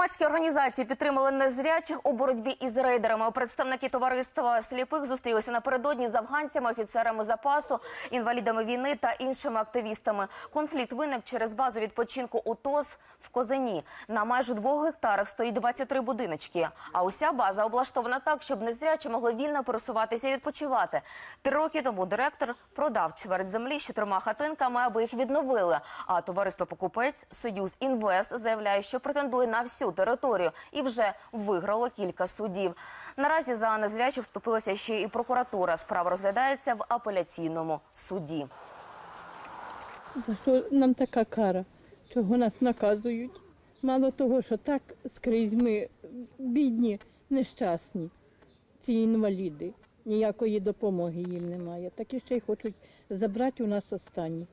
Громадські організації підтримали незрячих у боротьбі із рейдерами. Представники товариства сліпих зустрілися напередодні з афганцями, офіцерами запасу, інвалідами війни та іншими активістами. Конфлікт виник через базу відпочинку УТОЗ в Козині. На майже двох гектарах стоїть 23 будиночки. А уся база облаштована так, щоб незрячі могли вільно пересуватися і відпочивати. Три роки тому директор продав чверть землі з чотирма хатинками, аби їх відновили. А товариство Покупець Союз Інвест заявляє, що претендує на територію і вже виграло кілька судів. Наразі за незрячих вступилася ще і прокуратура. Справа розглядається в апеляційному суді. За що нам така кара? Чого нас наказують? Мало того, що так скрізь ми бідні, нещасні, ці інваліди. Ніякої допомоги їм немає. Так і ще й хочуть забрати у нас останні.